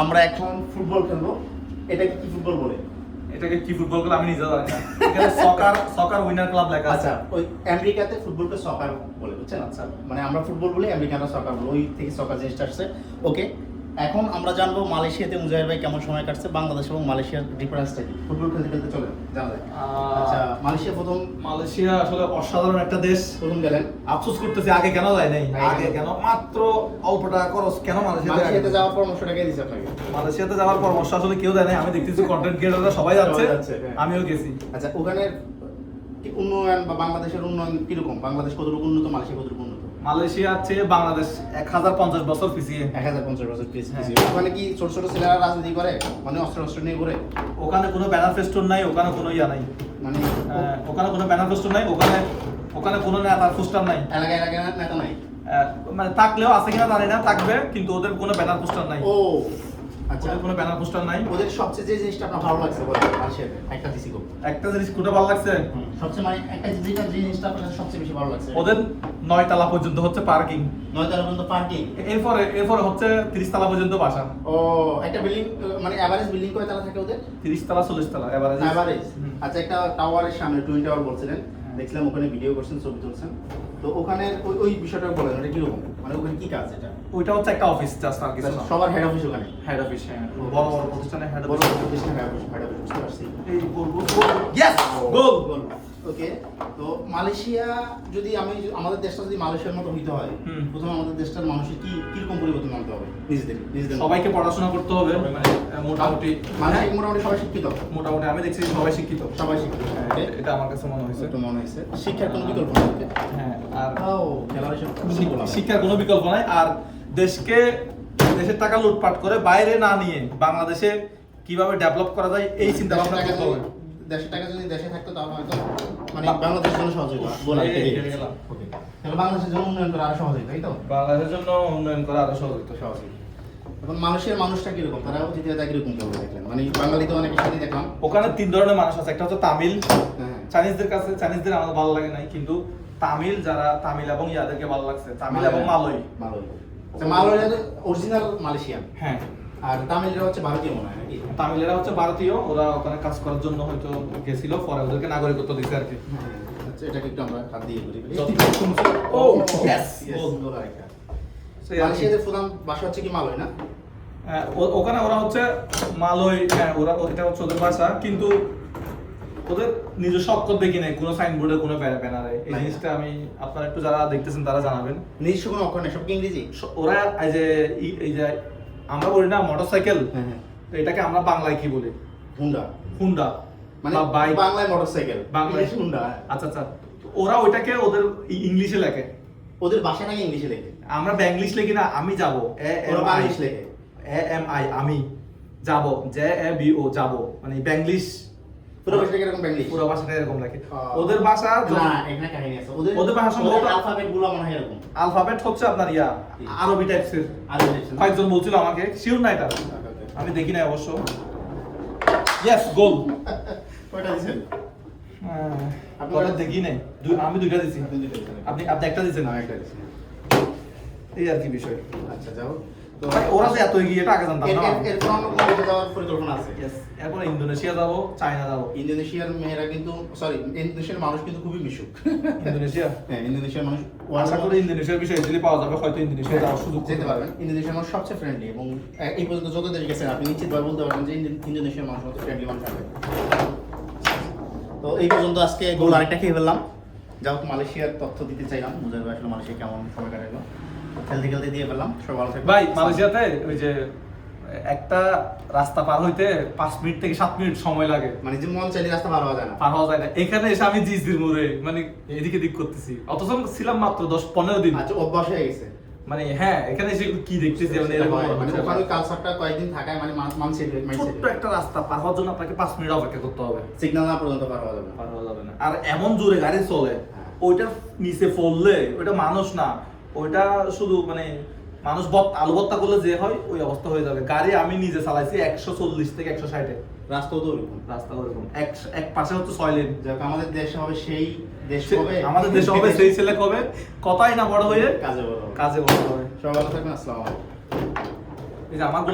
আমরা এখন ফুটবল খেলব। এটাকে কি ফুটবল বলে? এটাকে কি ফুটবল খেলা আমি নিজে জানি না। এখানে সকার সকার উইনার ক্লাব লেখা আছে। আচ্ছা ওই আমেরিকাতে ফুটবলকে সকার বলে বুঝছেন? আচ্ছা। মানে আমরা ফুটবল বলি আমেরিকানরা সকার বলে ওই থেকে সকার জিনিসটা আসছে। ওকে এখন আমরা জানব মালয়েশিয়াতে মুজাহির ভাই কেমন সময় কাটছে বাংলাদেশ এবং মালয়েশিয়ার ডিফারেন্সটা কি? ফুটবল খেলতে খেলতে চলে জানা যায় আচ্ছা মালয়েশিয়া প্রথম মালয়েশিয়া আসলে অসাধারণ একটা দেশ। প্রথম গেলেন। আফসোস করতেছি আগে কেন যায় নাই? আগে কেন? মাত্র অল্প টাকা খরচ কেন মালয়েশিয়াতে? যাওয়ার পরামর্শটা কে দিছে আপনাকে? মালয়েশিয়াতে যাওয়ার পরামর্শ আসলে কেউ দেয় নাই। আমি দেখতেছি কন্টেন্ট ক্রিয়েটররা সবাই যাচ্ছে। হ্যাঁ। আমিও গেছি। আচ্ছা ওখানে কি উন্নয়ন বা বাংলাদেশের উন্নয়ন কীরকম? বাংলাদেশ কতটুকু উন্নত মালয়েশিয়া কতটুকু উন্নত? মালয়েশিয়া চেয়ে বাংলাদেশ এক হাজার পঞ্চাশ বছর পিছিয়ে। এক হাজার পঞ্চাশ বছর পিছিয়ে হ্যাঁ। ওখানে কি ছোট ছোট ছেলেরা রাজনীতি করে? মানে অস্ত্র অস্ত্র নিয়ে ঘুরে? ওখানে কোনো ব্যানার ফেস্টুন নাই ওখানে কোনো ইয়া নাই। মানে ওখানে কোনো ব্যানার ফেস্টুন নাই ওখানে ওখানে কোনো নেতার পোস্টার নাই। এলাকায় এলাকায় নেতা নাই? আহ, মানে থাকলেও আছে কিনা জানি না থাকবে কিন্তু ওদের কোনো ব্যানার পোস্টার নাই। ও আচ্ছা। কোনো ব্যানার পোস্টার নাই? ওদের সবচেয়ে যে জিনিসটা আপনার ভালো লাগছে বলে মালয়েশিয়াতে একটা দিছি গো একটা জিনিস কোনটা ভালো লাগছে? সবচেয়ে মানে একটা যেটা জিনিসটা আপনার সবচেয়ে বেশি ভালো লাগছে। ওদের নয় তালা পর্যন্ত হচ্ছে পার্কিং নয় তালা পর্যন্ত পার্কিং এরপরে এরপরে হচ্ছে তিরিশ তালা পর্যন্ত বাসা। ও একটা বিল্ডিং মানে এভারেজ বিল্ডিং কয় তালা থাকে ওদের? তিরিশ তালা চল্লিশ তালা এভারেজ এভারেজ আচ্ছা একটা টাওয়ারের সামনে টুইন টাওয়ার বলছিলেন। দেখছিলাম ওখানে ভিডিও করছেন ছবি তুলছেন। তো ওখানে ওই ওই বিষয়টা বলেন ওটা কীরকম? মানে ওখানে কি কাজ এটা? ওইটা হচ্ছে একটা অফিস জাস্ট আর কিছু সবার হেড অফিস ওখানে? হেড অফিস হ্যাঁ। বড় বড় প্রতিষ্ঠানে হেড অফিস বড় হেড অফিস হেড অফিস বুঝতে পারছি। এই গোল গোল ইয়েস গোল গোল ওকে তো মালয়েশিয়া যদি আমি আমাদের দেশটা যদি মালয়েশিয়ার মতো হইতে হয় প্রথমে আমাদের দেশটার মানুষের কি কীরকম পরিবর্তন আনতে হবে নিজেদের নিজেদের? সবাইকে পড়াশোনা করতে হবে। মানে মোটামুটি মানসিক মোটামুটি সবাই শিক্ষিত? মোটামুটি আমি দেখছি সবাই শিক্ষিত। সবাই শিক্ষিত হ্যাঁ, এটা আমার কাছে মনে হয়েছে। মনে হয়েছে। শিক্ষার কোনো বিকল্প নেই? হ্যাঁ আর। শিক্ষার কোনো বিকল্প নাই। আর দেশকে দেশের টাকা লুটপাট করে বাইরে না নিয়ে বাংলাদেশে কীভাবে ডেভেলপ করা যায় এই চিন্তা ভাবনা করতে হবে। দেশের টাকা যদি দেশে থাকতো তাহলে হয়তো মানে বাংলাদেশের জন্য সহজ হতো। Okay. তাহলে বাংলাদেশের জন্য উন্নয়ন করা আরও সহজ হতো তাই তো? বাংলাদেশের জন্য উন্নয়ন করা আরও সহজ হতো সহজ হতো। এখন মানুষের মানুষটা কীরকম? তারা অতিথিরা কীরকম কেমন দেখলেন? মানে বাঙালি তো অনেকের সাথে দেখলাম। ওখানে তিন ধরনের মানুষ আছে। একটা হচ্ছে তামিল। হ্যাঁ। চাইনিজদের কাছে চাইনিজদের আমার ভালো লাগে নাই কিন্তু তামিল যারা তামিল এবং ইয়াদেরকে ভালো লাগছে। তামিল এবং মালয়। মালয়। আচ্ছা মালয় অরিজিনাল মালয়েশিয়ান। হ্যাঁ। আর তামিলরা হচ্ছে ভারতীয় মনে হয় নাকি? তামিলেরা হচ্ছে ভারতীয় ওরা ওখানে কাজ করার জন্য হয়তো গেছিল পরে ওদেরকে নাগরিকত্ব দিছে আর কি। এটাকে একটু আমরা হাত দিয়ে করি ও ইয়েস মালয়েশিয়াদের প্রধান ভাষা হচ্ছে কি মালয় না? হ্যাঁ, ওখানে ওরা হচ্ছে মালয় হ্যাঁ ওরা এটা হচ্ছে ওদের ভাষা কিন্তু ওদের নিজস্ব অক্ষর দেখি নাই কোনো সাইনবোর্ডে কোনো ব্যানারে এই জিনিসটা আমি আপনারা একটু যারা দেখতেছেন তারা জানাবেন। নিজস্ব কোনো অক্ষর নেই সব ইংরেজি? ওরা এই যে এই যে আমরা বলি না মোটরসাইকেল হ্যাঁ হ্যাঁ। তো এটাকে আমরা বাংলায় কি বলি? হুন্ডা হুন্ডা মানে বাইক বাংলায় মোটরসাইকেল বাংলায়। হুন্ডা আচ্ছা আচ্ছা। ওরা ওইটাকে ওদের ইংলিশে লেখে। ওদের ভাষা নাকি ইংলিশে লেখে? আমরা ব্যাংলিশ লিখি না আমি যাব। A M I. লেখে। এ এম আই আমি যাব। জে এ বি ও যাব। মানে ব্যাংলিশ পুরো এরকম পুরো ভাষাটা এরকম আহ, ওদের ভাষা না এখানে কাহিনী আছে। ওদের ওদের ভাষা সম্ভবত- অ্যালফাবেটগুলো মনে হয় এরকম। আলফাবেট হচ্ছে আপনার ইয়া আরবি টাইপসের আর দেখছেন কয়েকজন বলছিল আমাকে শিওর না এটা আমি দেখি না অবশ্য। ইয়েস গোল কয়টা দিছেন দেখি নাই? আমি দুইটা দিছি। আপনি একটা দিছেন? না একটা দিছেন এই আর কি বিষয়। আচ্ছা যাও ওরা যে এত এগিয়ে এটা আগে জানতাম না। এরপর অন্য কোনো যাওয়ার পরিকল্পনা আছে? Yes, ইন্দোনেশিয়া যাব চায়না যাব। ইন্দোনেশিয়ার মেয়েরা কিন্তু সরি ইন্দোনেশিয়ার মানুষ কিন্তু খুবই মিশুক। ইন্দোনেশিয়া? হ্যাঁ ইন্দোনেশিয়ার মানুষ আশা করি ইন্দোনেশিয়ার বিষয়ে যদি পাওয়া যাবে হয়তো ইন্দোনেশিয়া যাওয়ার সুযোগ যেতে পারবেন। ইন্দোনেশিয়ার মানুষ সবচেয়ে ফ্রেন্ডলি এবং এই পর্যন্ত যত দেশ গেছেন আপনি নিশ্চিতভাবে বলতে পারবেন যে ইন্দোনেশিয়ার মানুষ মতো ফ্রেন্ডলি মানুষ আছে। তো এই পর্যন্ত আজকে গোল আরেকটা খেয়ে ফেললাম। যা হোক মালয়েশিয়ার তথ্য দিতে চাইলাম। বুঝতে আসলে মালয়েশিয়া কেমন সময় কাটালো? খেলতে খেলতে দিয়ে ফেললাম। সব ভালো থাকবে ভাই মালয়েশিয়াতে ওই যে একটা রাস্তা পার হইতে পাঁচ মিনিট থেকে সাত মিনিট সময় লাগে। মানে যে মন চাইলে রাস্তা পার হওয়া যায় না। পার হওয়া যায় না। এখানে এসে আমি জিজির মোড়ে মানে এদিকে দিক করতেছি। অথচ ছিলাম মাত্র দশ পনেরো দিন। আচ্ছা অভ্যাস হয়ে গেছে। মানে হ্যাঁ এখানে এসে কি দেখতেছি মানে এরকম মানে ওখানে কালচারটা কয়েকদিন থাকায় মানে মানসিক ছোট্ট একটা রাস্তা পার হওয়ার জন্য আপনাকে পাঁচ মিনিট অপেক্ষা করতে হবে। সিগন্যাল না পর্যন্ত পার হওয়া যাবে না। পার হওয়া যাবে না। আর এমন জোরে গাড়ি চলে হ্যাঁ। ওইটার নিচে পড়লে ওইটা মানুষ না। ওইটা শুধু মানে মানুষ বত আলু বত্তা করলে যে হয় ওই অবস্থা হয়ে যাবে। গাড়ি আমি নিজে চালাইছি একশো চল্লিশ থেকে একশো ষাটে। রাস্তাও তো ওরকম রাস্তা ওরকম এক এক পাশে হচ্ছে ছয় লেন। যাক আমাদের দেশ হবে সেই দেশ হবে আমাদের দেশে হবে সেই ছেলে কবে? কথাই না বড় হয়ে কাজে বড় কাজে বড় হবে। সবাই থাকবেন আসসালামু আলাইকুম। এই যে আমার